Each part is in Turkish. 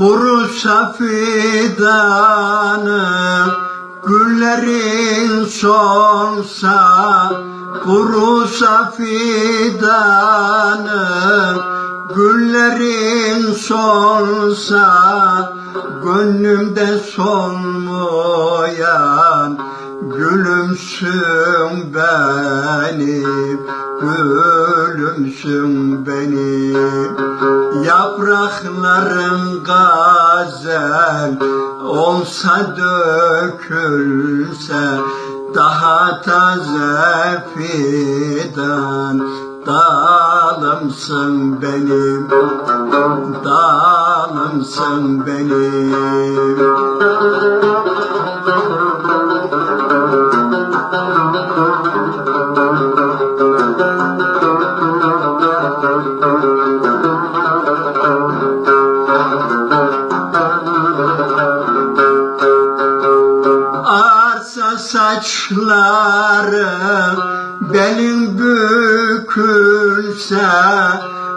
Kurusa fidanım Güllerin solsa Kurusa fidanım Güllerin solsa Gönlümde solmayan Gülümsün benim Gülümsün benim Yaprakların gazel olsa dökülse daha taze fidan dalımsın benim dalımsın benim Arsa saçlarım belin bükülse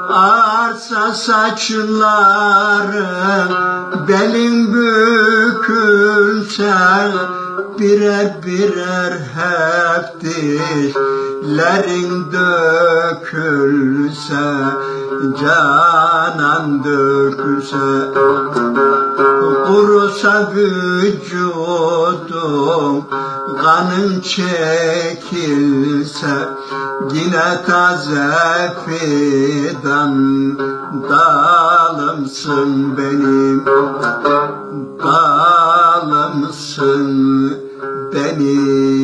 Arsa saçlarım belin bükülse Birer birer hep dişlerin dökülse Canan dökülse Kurusa vücudum Kanın çekilse Yine taze fidan Dalımsın benim Dalımsın benim